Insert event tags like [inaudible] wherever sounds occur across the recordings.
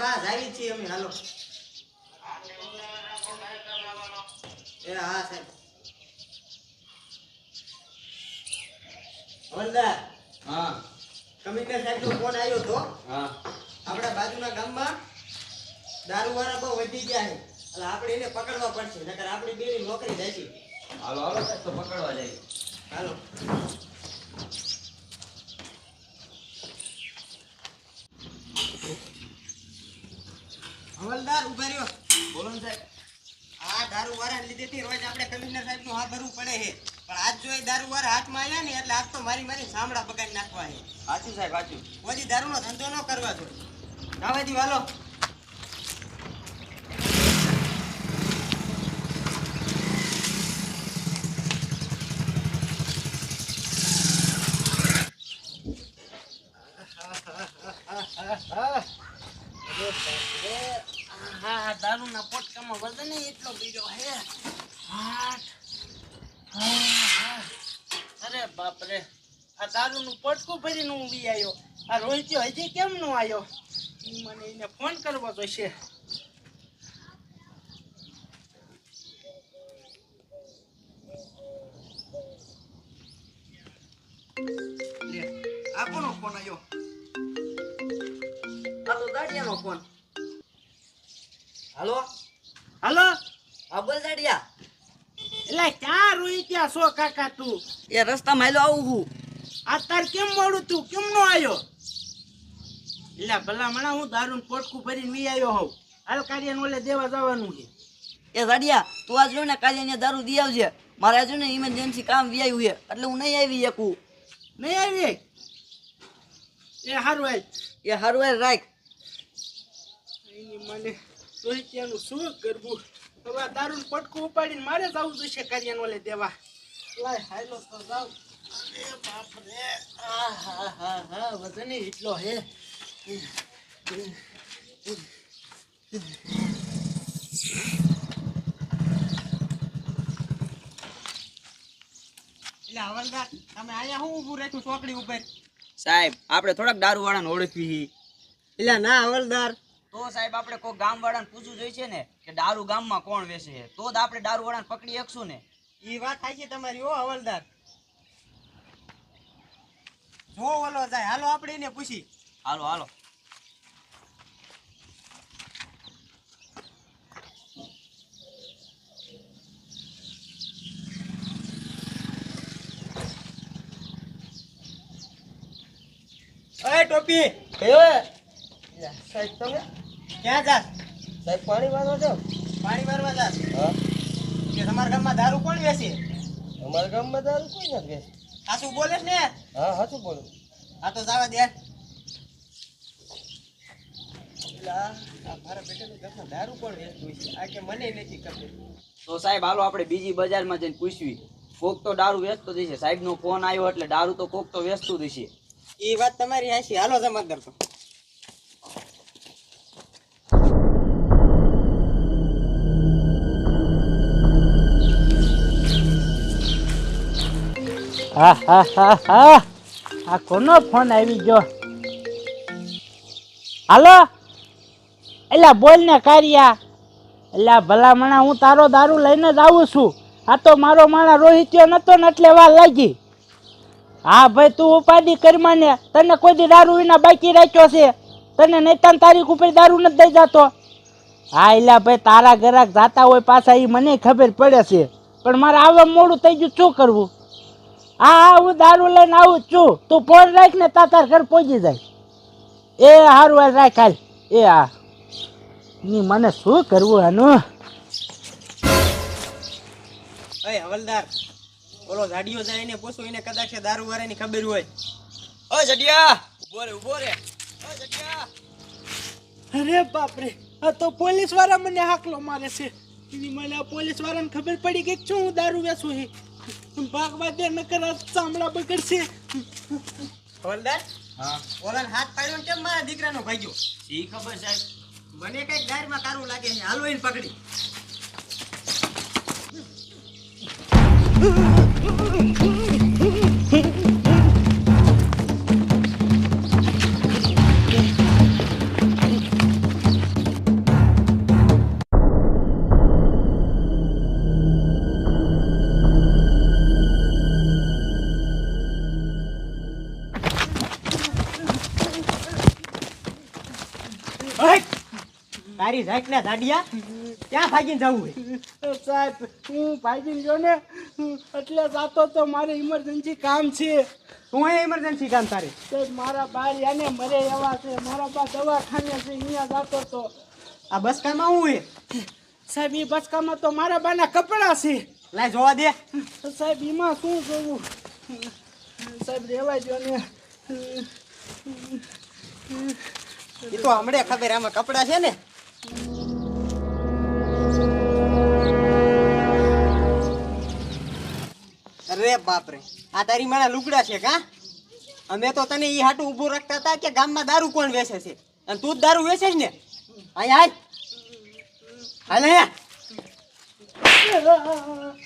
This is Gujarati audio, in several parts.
હા જાવી છીએ અમે હાલો. એ હા સાહેબ. હવલદાર હા. કમિશનર સાહેબ નો ફોન આવ્યો તો હા. આપણા બાજુના ગામમાં દારૂવાળા બહુ વધી ગયા છે. એટલે આપણે એને પકડવા પડશે નકર આપણી બેની નોકરી જાય છે હાલો હાલો સાહેબ તો પકડવા જાય. હાલો હવલદાર ઊભા રહ્યો બોલો ને સાહેબ આ દારૂ વાળા લીધેથી રોજ આપણે કમિશનર સાહેબનું હાથ ભરવું પડે છે પણ આજ જો એ દારૂ વાળા હાથમાં આવ્યા ને એટલે આજ તો મારી મારી સાંભળા બગાડી નાખવા છે સાચું સાહેબ સાચું. કોઈ દારૂનો ધંધો ન કરવા જોઈએ દી વાલો હા દારૂના પોટકામાં વજન એટલો બીજો હે હાટ. હા, હા. અરે બાપ રે આ દારૂનું પટકું ભરીને બી આવ્યો આ રોહિત્યો હજી કેમ નો આવ્યો મને એને ફોન કરવો જોઈશે આ કોનો ફોન આવ્યો આ તો દાડિયાનો ફોન. હાલો? હાલો? હા બોલ દાડિયા. એટલે ક્યાં રોહિત્યા છો કાકા તું? એ રસ્તામાં આવું હું. આ તાર કેમ મોડું તું? કેમ નો આવ્યો એટલે ભલા મણા હું દારૂ પોટકું ભરીને વી આવ્યો હોઉં. હાલ કાર્ય ઓલે દેવા જવાનું છે. એ રાડિયા તું આજ જો ને અહીંયા દારૂ દી આવજે. મારે આજુ ને ઇમરજન્સી કામ વી આવ્યું છે. એટલે હું નહીં આવી શકું. નહીં આવી? એ હારું આય એ હારું આય રાખ. એની મને રોહિત્યાનું શું કરવું? હવે આ દારૂનું પટકું ઉપાડીને મારે જવું જોઈશે કાર્યાનો ઓલે દેવા. લાય હાલો તો જાવ અરે બાપ રે આ હા હા હા વજન એટલો હે. એટલે હવલદાર તમે અહીંયા હું ઊભું રાખ્યું ચોકડી ઉપર? સાહેબ આપણે થોડાક દારૂ વાળાને ઓળખવી એટલે ના હવલદાર. તો સાહેબ આપણે કોઈ ગામ વાળાને પૂછવું જોઈએ ને કે દારૂ ગામમાં કોણ વેચે છે? તો જ આપણે દારૂ વાળાને પકડી શકશું ને. એ વાત થાય છે તમારી ઓ હવલદાર. જો ઓલો જાય હાલો આપણે એને પૂછી. હાલો હાલો. અરે ટોપી. સાહેબ તમે? ક્યાં જાસ? સાહેબ પાણી વાળો છો પાણી મારવા જાસ? હા. કે તમારા ગામમાં દારૂ કોણ વેચે? અમારા ગામમાં દારૂ કોઈ નથી વેચે. આ શું બોલે ને? હા સાચું બોલે. આ તો જાવા દે. એટલે આ આ મારા બેટાના દારૂ કોણ વેચતું છે? આ કે મને નથી ખબર. તો સાહેબ હાલો આપણે બીજી બજારમાં જઈને પૂછવી. કોક તો દારૂ વેચતો જશે સાહેબ નો ફોન આવ્યો એટલે દારૂ તો કોક તો વેચતું જશે એ વાત તમારી હાચી. હાલો જમાદાર તો હા હા હા હા. આ કોનો ફોન આવી ગયો? હાલો? એલા બોલ ને કારિયા. એલા ભલામણા, હું તારો દારૂ લઈને જ આવું છું. આ તો મારો માણા રોહિત્યો નતો ને એટલે વાર લાગી. હા, ભાઈ, તું ઉપાધિ કરી ને, તને કોઈ દી દારૂ વિના બાકી રાખ્યો છે? તને નૈતાન તારીખ ઉપર દારૂ નથી દઈ જતો? હા, એલા ભાઈ, તારા ઘરાક જાતા હોય પાછા એ મને ખબર પડે છે. પણ મારે આવવા મોડું થઈ ગયું, શું કરવું? હા હા હું દારૂ લઈને આવું જ છું. તું ફોન રાખ ને તાતાર ઘર પહોંચી જાય. એ હારું હાલ રાખ હાલ. એ હા ની મને શું કરવું આનું? અય હવલદાર બોલો ગાડીઓ જાય ને પૂછો એને કદાચ દારૂ વાળાની ખબર હોય. ઓ જડિયા! ઊભો રે ઊભો રે. ઓ જડિયા! અરે બાપરે આ તો પોલીસવાળા મને હાકલો મારે છે. મને આ પોલીસ વાળાને ખબર પડી ગઈ છું હું દારૂ વેચું હે? ભાગવા દે નકર ચામડા બગડશે. હવલદાર હા. ઓલન હાથ પાડ્યો ને કેમ મારા દીકરાનો ભાગ્યો? ઈ ખબર સાહેબ. મને કંઈક દારમાં કારું લાગે છે હાલો એને પકડી. ઓય! [laughs] તારી જાત ને દાડિયા ક્યાં ભાગીને જવું હે સાહેબ હું ભાગીને ગયો ને એટલે જાતો તો મારે ઇમરજન્સી કામ છે. હું ઇમરજન્સી કામ તારે? સાહેબ મારા બાર યાને મરે એવા છે. મારા બા દવાખાને છે અહીંયા જાતો તો. આ બસ કામાં હું હે સાહેબ એ બચકામાં તો મારા બાના કપડાં છે. લાય જોવા દે. સાહેબ એમાં શું જોવું? સાહેબ રેવાય દો ને. એ તો હમણે ખબર આમાં કપડા છે ને. અરે બાપરે, આ તારી મારા લુગડા છે કા? અમે તો તને એ હાટું ઊભું રાખતા હતા કે ગામમાં દારૂ કોણ વેચે છે. અને તું જ દારૂ વેચે છે ને? અહીંયા હાલ. હાલ અહીંયા.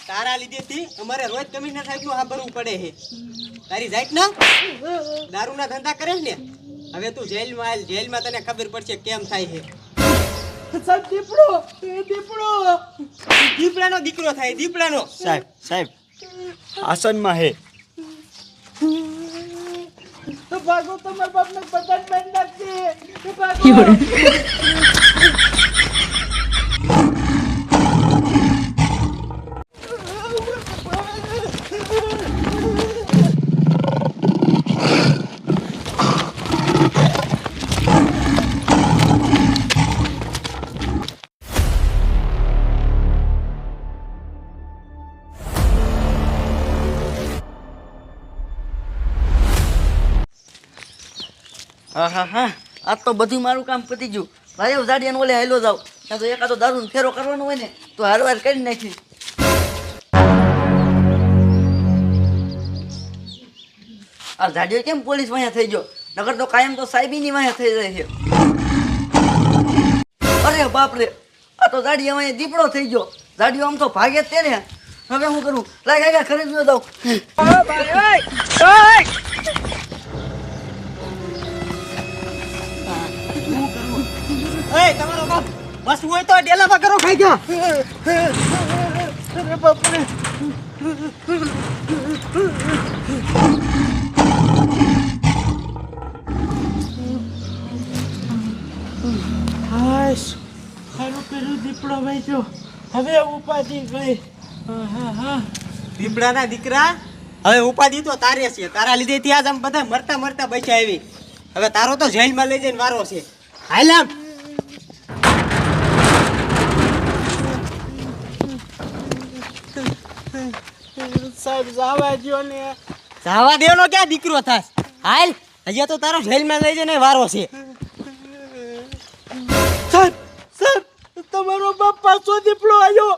તારા લીધેથી અમારે રોજ કમિશનર સાહેબનું ભરવું પડે છે. તારી જાત ના દારૂના ધંધા કરે ને? હવે તું જેલમાં આવ જેલમાં તને ખબર પડશે કેમ થાય છે. સાહેબ દીપડો એ દીપડો. દીપડાનો દીકરો થાય દીપડાનો. સાહેબ સાહેબ આસનમાં હે. ભાગો તમારા બાપને બધા જ મારી નાખશે ભાગો. હા હા. હા આજ તો બધું મારું કામ પતી ગયું. ભાઈ જાડિયાને ઓલે હાલો જાવ ત્યાં તો એકાદો દારૂનો ફેરો કરવાનો હોય ને, તો હારવાર કરી નાખી આ ઝાડીઓ કેમ પોલીસ વાયા થઈ ગયો? નગર તો કાયમ તો સાહેબીની વાયા થઈ જાય છે. અરે બાપ રે આ તો જાડિયા વાયા દીપડો થઈ ગયો. ઝાડીઓ આમ તો ભાગે જ તે ને. હવે હું કરું? લાગે ખરીદવા દઉં એ, તમારો બાપ બસ હોય તો ડેલામાં કરો ખાઈ ગયો. અરે બાપરે. હાશ. સારું કર્યું દીપડો ભાઈ હવે ઉપાધિ ગઈ. દીપડાના દીકરા, હવે ઉપાધિ તો તારે છે. તારા લીધે ત્યાં જ આમ બધા મરતા મરતા બચ્યા આવી. હવે તારો તો જેલમાં લઈ જઈને વારો છે. હાલ આમ. સાહેબ જવા દો ને. જવા દેવાનો ક્યાં દીકરો થાસ હાલ અહીંયા તો તારો જેલમાં લઈ જઈને વારો છે. સાહેબ સાહેબ તમારો બાપ પાછો દીપડો આવ્યો.